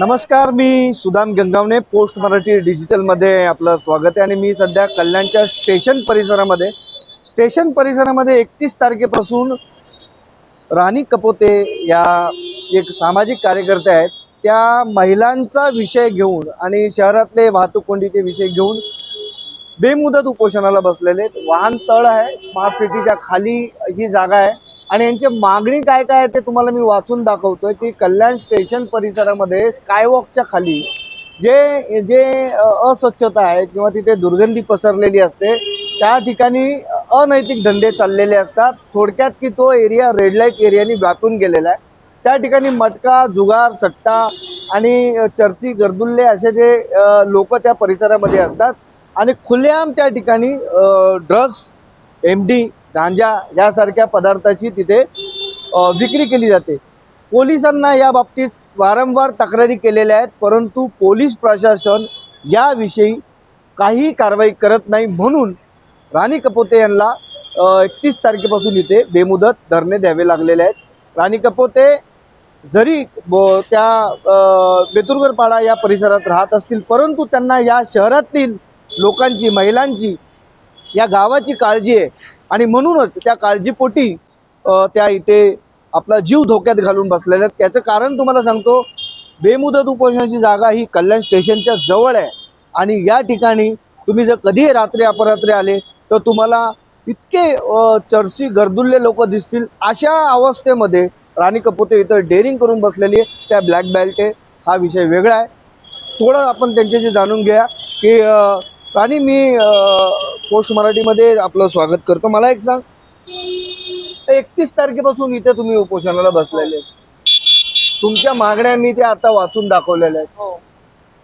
नमस्कार मी सुदाम गंगावणे पोस्ट मराठी डिजिटलमध्ये आपलं स्वागत आहे. आणि मी सध्या कल्याणच्या स्टेशन परिसरामध्ये स्टेशन परिसरामध्ये एकतीस तारखेपासून राणी कपोते या एक सामाजिक कार्यकर्त्या आहेत. त्या महिलांचा विषय घेऊन आणि शहरातले वाहतूक कोंडीचे विषय घेऊन बेमुदत उपोषणाला बसलेले आहेत. वाहन तळ आहे स्मार्ट सिटीच्या खाली ही जागा आहे. आणि यांची मागणी काय काय आहे ते तुम्हाला मी वाचून दाखवतोय. की कल्याण स्टेशन परिसरामध्ये स्कायवॉकच्या खाली जे जे अस्वच्छता आहे किंवा तिथे दुर्गंधी पसरलेली असते त्या ठिकाणी अनैतिक धंदे चाललेले असतात. थोडक्यात की तो एरिया रेड लाइट एरियानी व्यापून गेलेला आहे. त्या ठिकाणी मटका जुगार सट्टा आणि चर्ची गर्दुल्ले असे जे लोक त्या परिसरामध्ये असतात. आणि खुलेआम त्या ठिकाणी ड्रग्स एम डी गांजा यासारख्या पदार्थाची तिथे विक्री केली जाते. पोलिसांना या बाबतीत वारंवार तक्रारी केलेल्या आहेत परंतु पोलीस प्रशासन याविषयी काही कारवाई करत नाही म्हणून राणी कपोते यांना एकतीस तारखेपासून इथे बेमुदत धरणे द्यावे लागलेले आहेत. राणी कपोते जरी ब- त्या बेतुरगरपाडा या परिसरात राहत असतील परंतु त्यांना या शहरातील लोकांची महिलांची या गावाची काळजी आहे. आणि म्हणूनच त्या काळजीपोटी त्या इथे आपला जीव धोक्यात घालून बसलेल्या आहेत. त्याचं कारण तुम्हाला सांगतो बेमुदत उपोषणाची जागा ही कल्याण स्टेशनच्या जवळ आहे. आणि या ठिकाणी तुम्ही जर कधी रात्री अपरात्री आले तर तुम्हाला इतके चर्ची गर्दुल्ले लोक दिसतील. अशा अवस्थेमध्ये राणी कपोते इथं डेअरिंग करून बसलेली आहे. त्या ब्लॅक बेल्ट आहे. हा विषय वेगळा आहे. थोडं आपण त्यांच्याशी जाणून घ्या की राणी मी पोस्ट मराठीमध्ये आपलं स्वागत करतो. मला एक सांग. एकतीस तारखेपासून इथे तुम्ही उपोषणाला बसलेले. तुमच्या मागण्या मी ते आता वाचून दाखवलेल्या आहेत. हो.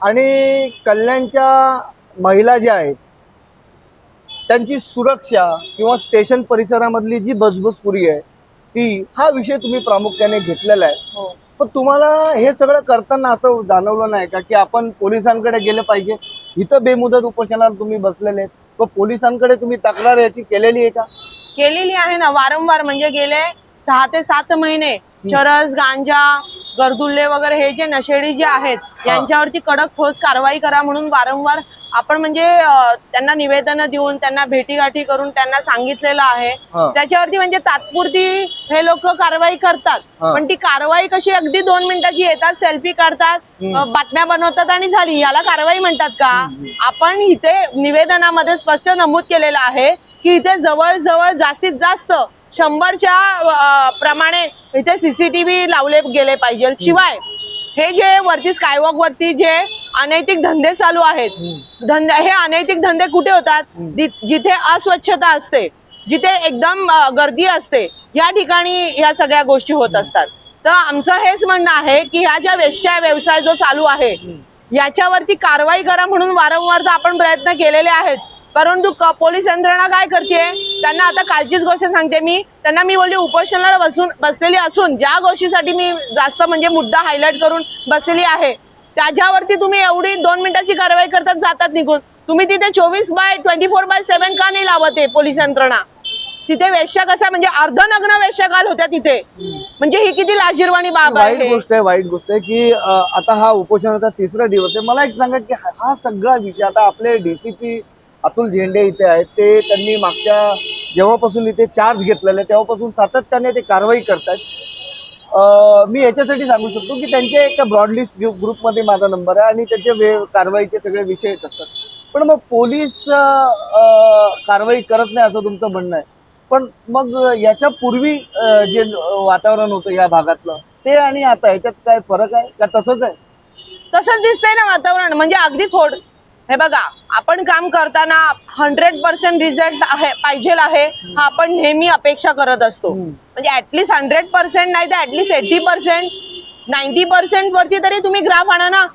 आणि कल्याणच्या महिला ज्या आहेत त्यांची सुरक्षा किंवा स्टेशन परिसरामधली जी बसबसपुरी आहे ती हा विषय तुम्ही प्रामुख्याने घेतलेला आहे. हो. पण तुम्हाला हे सगळं करताना असं जाणवलं नाही का की आपण पोलिसांकडे गेलं पाहिजे? इथं बेमुदत उपोषणाला तुम्ही बसलेले आहेत. पोलिसांकडे तुम्ही तक्रार याची केलेली आहे का? केलेली आहे ना वारंवार म्हणजे गेले सहा ते सात महिने. चरस गांजा गर्दुल्ले वगैरे हे जे नशेडी जे आहेत यांच्यावरती कडक ठोस कारवाई करा म्हणून वारंवार आपण म्हणजे त्यांना निवेदन देऊन त्यांना भेटीगाठी करून त्यांना सांगितलेलं आहे. त्याच्यावरती म्हणजे तात्पुरती हे लोक कारवाई करतात. पण ती कारवाई कशी अगदी दोन मिनिटाची येतात सेल्फी काढतात बातम्या बनवतात आणि झाली. याला कारवाई म्हणतात का? आपण इथे निवेदनामध्ये स्पष्ट नमूद केलेलं आहे की इथे जवळ जवळ जास्तीत जास्त शंभरच्या प्रमाणे इथे सीसीटीव्ही लावले गेले पाहिजे. शिवाय हे जे वरती स्कायवॉक वरती जे अनैतिक धंदे चालू आहेत. धंदे हे अनैतिक धंदे कुठे होतात? जिथे अस्वच्छता असते जिथे एकदम गर्दी असते या ठिकाणी ह्या सगळ्या गोष्टी होत असतात. तर आमचं हेच म्हणणं आहे की ह्या ज्या वेश्या व्यवसाय जो चालू आहे याच्यावरती कारवाई करा म्हणून वारंवार आपण प्रयत्न केलेले आहेत. परंतु पोलीस यंत्रणा काय करते त्यांना आता कालचीच गोष्ट सांगते मी. त्यांना मी बोलली उपोषणाला बसून बसलेली असून ज्या गोष्टीसाठी मी जास्त म्हणजे मुद्दा हायलाइट करून बसलेली आहे त्याच्यावरती तुम्ही एवढी दोन मिनिटाची कारवाई करतात जातात निघून. तुम्ही तिथे चोवीस by twenty four by seven का नाही लावत आहे पोलीस यंत्रणा? तिथे वेश्या कसा म्हणजे अर्धनग्न वेश्याकाल होत्या तिथे. म्हणजे ही किती लाजीरवाणी बाब वाईट आहे गोष्ट आहे वाईट गोष्ट आहे की अ, आता हा उपोषणाचा तिसरा दिवस आहे. मला एक सांगा की हा हा सगळा विषय आता आपले डीसीपी अतुल झेंडे इथे आहेत ते त्यांनी मागच्या जेव्हापासून इथे चार्ज घेतलेला आहे तेव्हापासून सातत्याने ते कारवाई करतात मी याच्यासाठी सांगू शकतो की त्यांच्या एका ब्रॉड लिस्ट ग्रुप ग्रुपमध्ये माझा नंबर आहे आणि त्याचे वे कारवाईचे सगळे विषय येत असतात. पण मग पोलीस कारवाई करत नाही असं तुमचं म्हणणं आहे. पण मग याच्या पूर्वी जे वातावरण होतं या भागातलं ते आणि आता ह्याच्यात काय फरक आहे? का तसंच आहे? तसंच दिसतंय ना वातावरण. म्हणजे अगदी थोड हे बघा आपण काम करताना हंड्रेड पर्सेंट रिझल्ट आहे पाहिजे आहे हा आपण नेहमी अपेक्षा करत असतो. म्हणजे ऍटलीस्ट हंड्रेड पर्सेंट नाही तर at least eighty percent ninety percent वरती तरी तुम्ही ग्राफ आणा ना.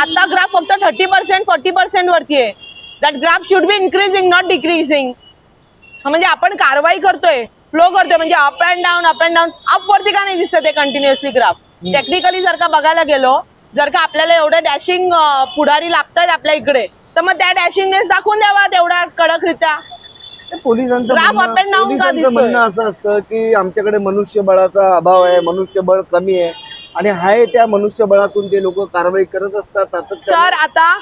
आता ग्राफ फक्त थर्टी पर्सेंट फोर्टी पर्सेंट वरती आहे. That graph should be increasing not decreasing म्हणजे आपण कारवाई करतोय फ्लो करतोय म्हणजे up and down up and down up वरती का नाही दिसत आहे कंटिन्युअसली ग्राफ टेक्निकली जर का बघायला गेलो जर का आपल्याला एवढं डॅशिंग पुढारी लागतात आपल्या इकडे तर मग त्या डॅशिंगनेस दाखवून द्यावा तेवढा कडकरित्या. ते पोलिसांचं म्हणणं- का पोलिसांचं दिसतोय? म्हणणं असं असतं की आमच्याकडे मनुष्यबळाचा अभाव आहे मनुष्यबळ कमी आहे. आणि आहे त्या मनुष्यबळातून ते लोक कारवाई करत असतात सातत्याने. सर आता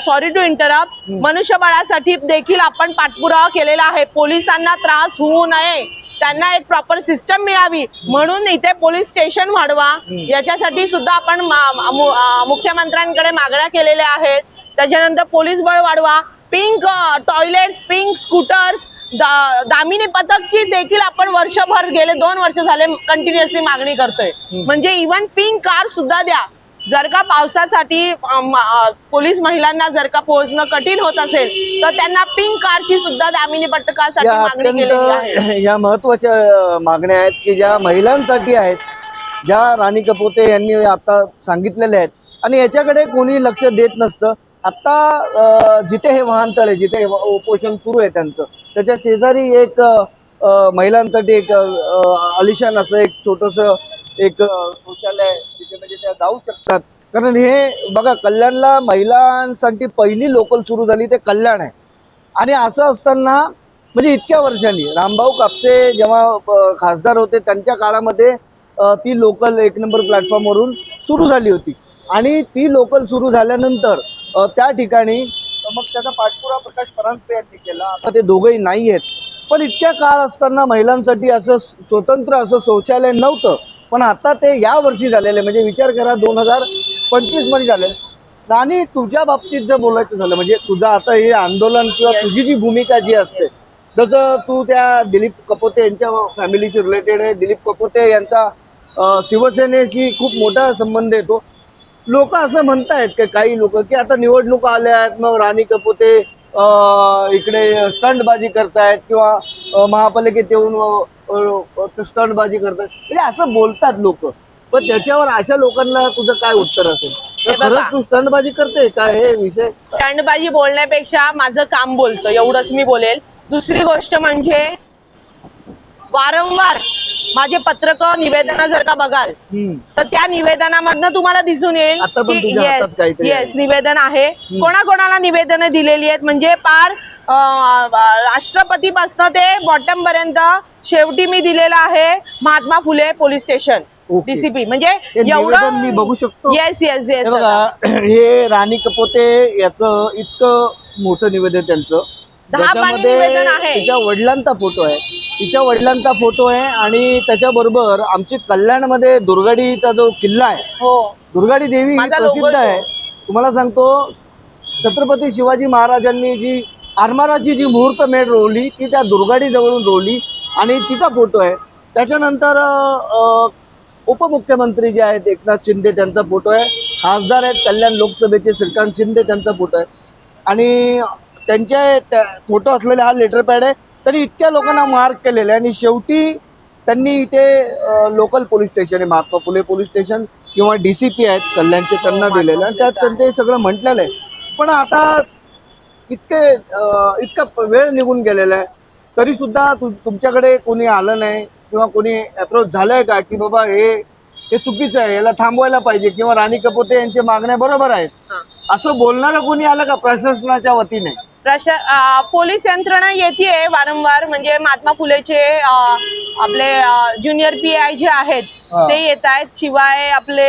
सॉरी टू इंटरप्ट मनुष्यबळासाठी देखील आपण पाठपुरावा केलेला आहे. पोलिसांना त्रास होऊ नये. त्यांना एक प्रॉपर सिस्टम मिळावी. म्हणून इथे पोलीस स्टेशन वाढवा. याच्यासाठी सुद्धा आपण मा- मा- मु- अं, मुख्यमंत्र्यांकडे मागण्या केलेल्या आहेत. त्याच्यानंतर पोलीस बळ वाढवा. पिंक टॉयलेट्स पिंक स्कूटर्स दा, दामिनी पथकची देखील आपण वर्षभर गेले दोन वर्ष झाले कंटिन्युअसली मागणी करतोय. म्हणजे इव्हन पिंक कार सुद्धा द्या. जर का पावसासाठी पोलीस महिलांना जर का पोहोचणं कठीण होत असेल तर त्यांना पिंक कारची सुद्धा दामिनी पथकासाठी मागणी केलेली आहे. या महत्त्वाच्या मागण्या आहेत की ज्या महिलांसाठी आहेत ज्या राणी कपोते यांनी आता सांगितलेल्या आहेत. आणि याच्याकडे कोणी लक्ष देत नसतं. आत्ता जिथे हे वाहनतळ आहे जिथे हे उपोषण सुरू आहे त्यांचं त्याच्या शेजारी एक महिलांसाठी एक आलिशान असं एक छोटंसं एक शौचालय आहे, तिथे म्हणजे त्या जाऊ शकतात. कारण हे बघा कल्याणला महिलांसाठी पहिली लोकल सुरू झाली ते कल्याण आहे. आणि असं असताना म्हणजे इतक्या वर्षांनी रामभाऊ कापसे जेव्हा खासदार होते त्यांच्या काळामध्ये ती लोकल एक नंबर प्लॅटफॉर्मवरून सुरू झाली होती. आणि ती लोकल सुरू झाल्यानंतर त्या ठिकाणी मग त्याचा पाठपुरावा प्रकाश परांजपे यांनी केला. आता ते दोघंही नाही आहेत पण इतक्या काळ असताना महिलांसाठी असं स्वतंत्र असं शौचालय नव्हतं. पण आता ते या वर्षी झालेलं म्हणजे विचार करा दोन हजार पंचवीसमध्ये झालेलं आहे. आणि तुझ्या बाबतीत जर बोलायचं झालं म्हणजे तुझं आता हे आंदोलन किंवा. तुझी जी भूमिका जी असते जसं तू त्या दिलीप कपोते यांच्या फॅमिलीशी रिलेटेड आहे. दिलीप कपोते यांचा शिवसेनेशी खूप मोठा संबंध येतो. लोक असं म्हणतायत की काही लोक की आता निवडणुका आल्या आहेत मग राणी कपोते इकडे स्टंटबाजी करतायत किंवा महापालिकेत येऊन स्टंटबाजी करतायत. म्हणजे असं बोलतात लोक. पण त्याच्यावर अशा लोकांना तुझं काय उत्तर असेल? तू स्टंटबाजी करते का? हे विषय स्टँडबाजी बोलण्यापेक्षा माझं काम बोलतं एवढंच मी बोलेल. दुसरी गोष्ट म्हणजे वारंवार माझे पत्रक निवेदन जर का बघाल. तर त्या निवेदनामधनं तुम्हाला दिसून येईल पण की येस येस निवेदन आहे. कोणाकोणाला निवेदन दिलेली आहेत? म्हणजे पार राष्ट्रपतीपासून ते बॉटम पर्यंत शेवटी मी दिलेलं आहे Mahatma Phule police station. DCP म्हणजे निवेदन मी बघू शकतो? येस येस येस हे बघा हे राणी कपोते याचं इतकं मोठं निवेदन त्यांचं. दहा पानी निवेदन आहे. तिच्या वडिलांचा फोटो आहे. तिच्या वडिलांचा फोटो आहे आणि त्याच्याबरोबर आमची कल्याणमध्ये दुर्गाडीचा जो किल्ला आहे हो. दुर्गाडी देवी ही प्रसिद्ध आहे. तुम्हाला सांगतो छत्रपती शिवाजी महाराजांनी जी आरमाराची जी मुहूर्त मेढ रोवली ती त्या दुर्गाडी जवळून रोवली आणि तिचा फोटो आहे. त्याच्यानंतर उपमुख्यमंत्री जे आहेत एकनाथ शिंदे त्यांचा फोटो आहे. खासदार आहेत कल्याण लोकसभेचे श्रीकांत शिंदे त्यांचा फोटो आहे. आणि त्यांचे त्या- फोटो असलेला हा लेटर पॅड आहे. तरी इतक्या लोकांना मार्क केलेला आहे आणि शेवटी त्यांनी इथे लोकल पोलीस स्टेशन आहे महात्मा फुले पोलीस स्टेशन किंवा डी सी पी आहेत कल्याणचे त्यांना दिलेलं आहे. त्यात त्यांनी सगळं म्हटलेलं आहे. पण आता इतके इतका वेळ निघून गेलेला आहे. तरी सुद्धा तु तुमच्याकडे कोणी आलं नाही किंवा कोणी अप्रोच झालंय का की बाबा हे हे चुकीचं आहे याला थांबवायला पाहिजे किंवा राणी कपोते यांच्या मागण्या बरोबर आहेत. असं बोलणारं कोणी आलं का प्रशासनाच्या वतीने? प्रशा पोलीस यंत्रणा येते वारंवार. म्हणजे महात्मा फुलेचे आपले ज्युनियर पी आय जे आहेत. ते येत आहेत शिवाय आपले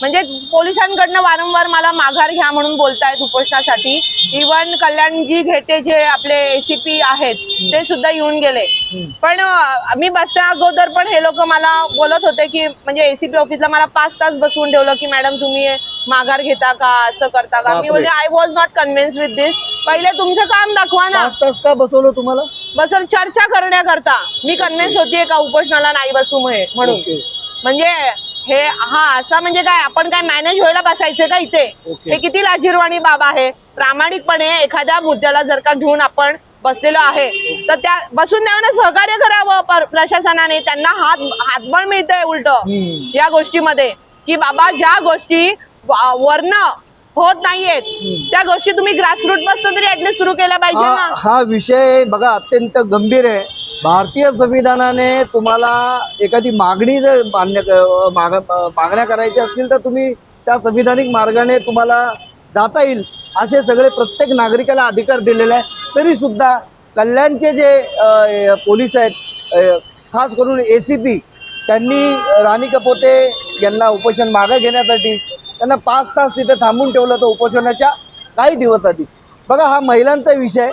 म्हणजे पोलिसांकडनं वारंवार मला माघार घ्या म्हणून बोलतायत उपोषणासाठी. इवन कल्याणजी घेटे जे आपले एसीपी आहेत ते सुद्धा येऊन गेले. पण मी बसत्या अगोदर पण हे लोक मला बोलत होते की म्हणजे एसीपी ऑफिसला मला पाच तास बसवून ठेवलं की मॅडम तुम्ही माघार घेता का? असं करता का? मी बापरे. बोलले I was not convince with this पहिले तुमचं काम दाखवा ना. पाच तास का बसवलं तुम्हाला? बसल चर्चा करण्याकरता. मी कन्व्हिन्स होतीये का उपोषणाला नाही बसू म्हणे- म्हणून. ओके. म्हणजे हे हा असा म्हणजे काय? आपण काय मॅनेज व्हायला बसायचं का इथे? ओके. हे किती लाजीरवाणी बाब आहे. प्रामाणिकपणे एखाद्या मुद्द्याला जर का घेऊन आपण बसलेलो आहे तर त्या बसून द्यावं सहकार्य करावं पर- प्रशासनाने. त्यांना हात हातबळ मिळतंय उलट. हम्म. या गोष्टीमध्ये. की बाबा ज्या गोष्टी वर्ण होत नाहीयेत. त्या गोष्टी तुम्ही ग्रासरूटपासून तरी ऍटलीस्ट सुरू केल्या पाहिजे हा ना. हा विषय बघा अत्यंत गंभीर आहे. भारतीय संविधानाने तुम्हाला एखादी मागणी जर मान्य माग मागण्या करायच्या असतील तर तुम्ही त्या संविधानिक मार्गाने तुम्हाला जाता येईल असे सगळे प्रत्येक नागरिकाला अधिकार दिलेले आहे तरी सुद्धा कल्याणचे जे पोलीस आहेत खास करून ए सी पी त्यांनी राणी कपोते यांना उपोषण मागे घेण्यासाठी त्यांना पाच तास तिथे थांबून ठेवलं होतं उपोषणाच्या काही दिवस आधी. बघा हा महिलांचा विषय.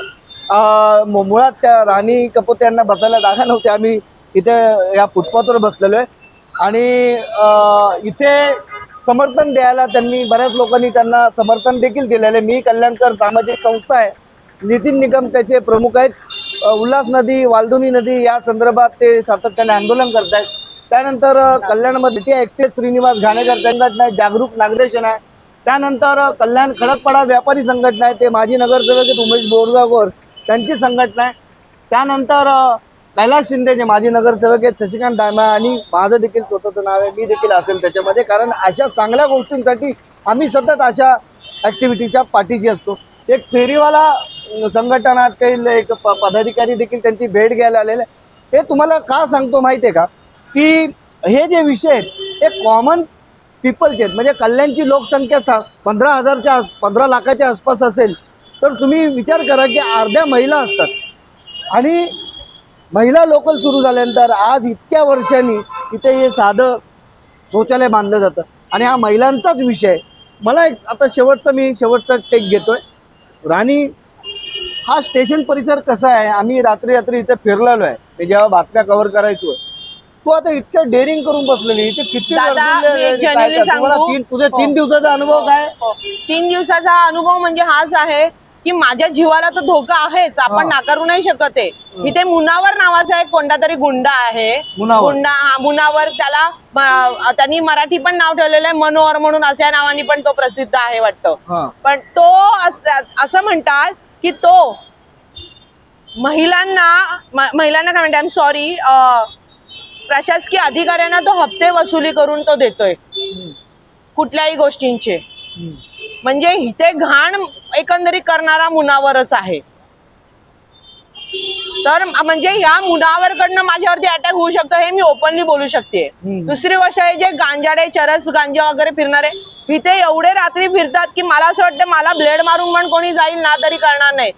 मुळात त्या राणी कपूर यांना बसायला जागा नव्हती. आम्ही इथे या फुटपाथवर बसलेलो आहे. आणि इथे समर्थन द्यायला त्यांनी बऱ्याच लोकांनी त्यांना समर्थन देखील दिलेलं आहे. मी कल्याणकर सामाजिक संस्था आहे. नितीन निगम त्याचे प्रमुख आहेत. उल्हास नदी वालदुनी नदी या संदर्भात ते सातत्याने आंदोलन करत आहेत त्यानंतर कल्याणमध्ये ते एकटे श्रीनिवास घाणेकर संघटना आहे जागरूक नागरेशन आहे. त्यानंतर कल्याण खडकपाडा व्यापारी संघटना आहे ते माजी नगरसेवक आहेत उमेश बोरगावकर त्यांची संघटना आहे. त्यानंतर कैलास शिंदे जे माजी नगरसेवक आहेत शशिकांत दामा आणि माझं देखील स्वतःचं नाव आहे मी देखील असेल त्याच्यामध्ये कारण अशा चांगल्या गोष्टींसाठी आम्ही सतत अशा ॲक्टिव्हिटीच्या पाठीशी असतो. एक फेरीवाला संघटनात संघटनातील एक प पदाधिकारी देखील त्यांची भेट घ्यायला आलेले हे तुम्हाला का सांगतो माहिती आहे का? की हे जे विषय आहेत हे कॉमन पीपलचे आहेत म्हणजे कल्याणची लोकसंख्या सा पंधरा हजारच्या आस पंधरा लाखाच्या आसपास असेल तर तुम्ही विचार करा की अर्ध्या महिला असतात. आणि महिला लोकल सुरू झाल्यानंतर आज इतक्या वर्षांनी इथे हे साधं शौचालय बांधलं जातं. आणि हा महिलांचाच विषय. मला एक आता शेवटचा मी शेवटचा टेक घेतोय. राणी हा स्टेशन परिसर कसा आहे? आम्ही रात्री रात्री इथे फिरलेलो आहे. मी जेव्हा बातम्या कव्हर करायचो तू आता इतकं डेअरिंग करून बसलेली इथे किती दादा, गर्दी मी एक आहे, काय- genuinely काय- तुम्हाला सांगू? तीन तुझे हो. तीन दिवसाचा अनुभव काय हो. तीन दिवसाचा अनुभव म्हणजे हाच आहे की माझ्या जीवाला तर धोका आहेच आपण हा. नाकारू नाही शकत आहे इथे मुनावर नावाचा एक कोणता तरी गुंडा आहे मुनावर. गुंडा हा मुनावर त्याला म- त्यांनी मराठी पण नाव ठेवलेलं आहे मनोहर म्हणून अशा नावाने पण तो प्रसिद्ध आहे वाटतं हा पण तो अस- असं म्हणतात की तो महिलांना म- महिलांना काय म्हणते आय एम सॉरी प्रशासकीय अधिकाऱ्यांना तो हप्ते वसुली करून तो देतोय. कुठल्याही गोष्टींचे. म्हणजे इथे घाण एकंदरीत करणारा मुनावरच आहे. तर म्हणजे ह्या मुनावरकडनं माझ्यावरती अटॅक होऊ शकतो हे मी ओपनली बोलू शकते. दुसरी गोष्ट आहे जे गांजाडे चरस गांजा वगैरे फिरणारे इथे एवढे रात्री फिरतात की मला असं वाटतं मला ब्लेड मारून पण कोणी जाईल ना तरी कळणार नाही.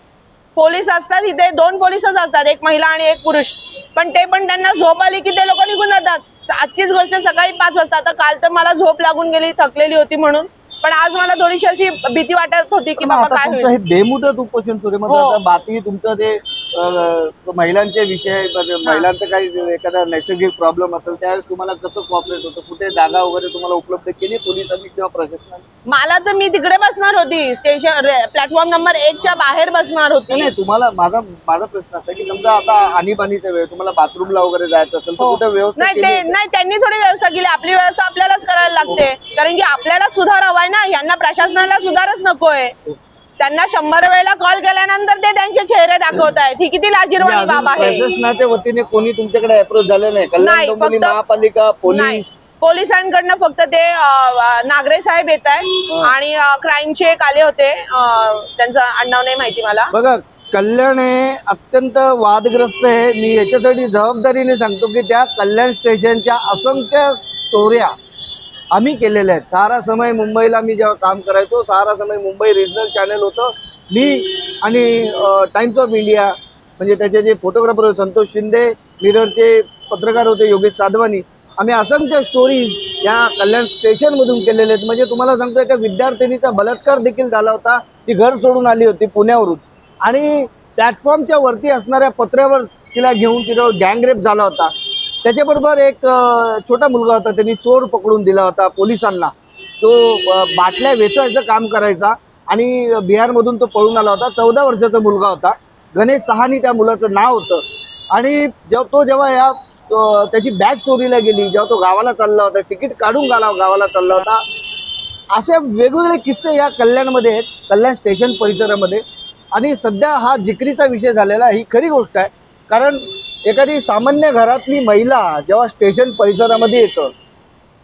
पोलीस असतात इथे दोन पोलीसच असतात एक महिला आणि एक पुरुष. पण ते पण त्यांना झोप आली की ते लोक निघून जातात आजचीच गोष्ट सकाळी पाच वाजता आता काल तर मला झोप लागून गेली थकलेली होती म्हणून पण आज मला थोडीशी अशी भीती वाटत होती की बाबा काय बेमुदत उपोषण सुरू. मग हो. बाकी तुमचं ते महिलांचे विषय महिलांचं काही एखादा नैसर्गिक प्रॉब्लेम असेल त्यावेळेस तुम्हाला कसं कॉपरेट होतं? कुठे जागा वगैरे तुम्हाला उपलब्ध केली पोलिसांनी किंवा प्रशासनाने? मला तर मी तिकडे बसणार होती. स्टेशन प्लॅटफॉर्म नंबर एकच्या बाहेर बसणार होती. नाही तुम्हाला माझा माझा प्रश्न असा की समजा आता आणीबाणीचा वेळ तुम्हाला बाथरूमला वगैरे जायचं असेल तर हो. कुठे व्यवस्था नाही ते? नाही त्यांनी थोडी व्यवस्था केली. आपली व्यवस्था आपल्यालाच करायला लागते. कारण की आपल्याला सुधार हवाय ना. यांना प्रशासनाला सुधारच नकोय. त्यांना शंभर वेळेला कॉल केल्यानंतर ते त्यांचे चेहरे दाखवत आहेत. ही किती लाजीरवाणी बाब आहे. प्रशासनाच्या वतीने कोणी तुमच्याकडे अप्रोच झालं नाही. फक्त- महापालिका पोलीस. पोलिसांकडनं फक्त ते नागरे साहेब येत आहेत. आणि क्राईमचे एक आले होते. त्यांचं आडनाव नाही माहिती मला. बघा कल्याण हे अत्यंत वादग्रस्त आहे. मी याच्यासाठी जबाबदारीने सांगतो की त्या कल्याण स्टेशनच्या असंख्य स्टोऱ्या आम्ही केलेले आहेत सारा समय मुंबईला मी जेव्हा काम करायचो सारा समय मुंबई रिजनल चॅनल होतं. मी आणि टाइम्स ऑफ इंडिया म्हणजे त्याचे जे फोटोग्राफर होते संतोष शिंदे मिररचे पत्रकार होते योगेश साधवानी आम्ही असंख्य स्टोरीज या कल्याण स्टेशनमधून केलेले आहेत. म्हणजे तुम्हाला सांगतो एका विद्यार्थिनीचा बलात्कार देखील झाला होता. ती घर सोडून आली होती पुण्यावरून. आणि प्लॅटफॉर्मच्या वरती असणाऱ्या पत्र्यावर तिला घेऊन तिला गँगरेप झाला होता. त्याच्याबरोबर एक छोटा मुलगा होता त्यांनी चोर पकडून दिला होता पोलिसांना. तो बाटल्या वेचायचं काम करायचा आणि बिहारमधून तो पळून आला होता. चौदा वर्षाचा मुलगा होता. गणेश सहानी त्या मुलाचं नाव होतं. आणि जेव्हा तो जेव्हा या त्याची बॅग चोरीला गेली जेव्हा तो गावाला चालला होता तिकीट काढून गाला गावाला चालला होता. असे वेगवेगळे किस्से या कल्याणमध्ये आहेत कल्याण स्टेशन परिसरामध्ये. आणि सध्या हा जिकरीचा विषय झालेला ही खरी गोष्ट आहे. कारण एखादी सामान्य घरातली महिला जेव्हा स्टेशन परिसरामध्ये येतं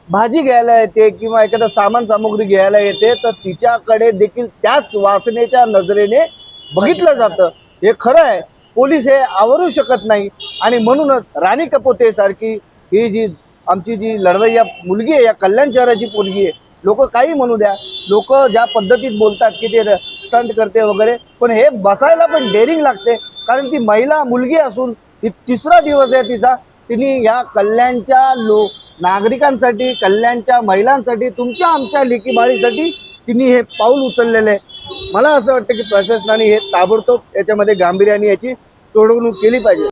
भाजी घ्यायला येते किंवा एखादं सामान सामुग्री घ्यायला येते तर तिच्याकडे देखील त्याच वासनेच्या नजरेने बघितलं जातं. हे खरं आहे. पोलीस हे आवरू शकत नाही. आणि म्हणूनच राणी कपोते सारखी ही जी आमची जी लढवय्या मुलगी आहे या कल्याण शहराची मुलगी आहे लोक काही म्हणू द्या. लोक ज्या पद्धतीत बोलतात की ते स्टंट करते वगैरे पण हे बसायला पण डेअरिंग लागते. कारण ती महिला मुलगी असून ही तिसरा दिवस आहे तिचा. तिने या कल्याणच्या लो नागरिकांसाठी कल्याणच्या महिलांसाठी तुमच्या आमच्या लेकीबाळीसाठी तिने हे पाऊल उचललेलं आहे. मला असं वाटतं की प्रशासनाने हे ताबडतोब याच्यामध्ये गांभीर्याने याची सोडवणूक केली पाहिजे.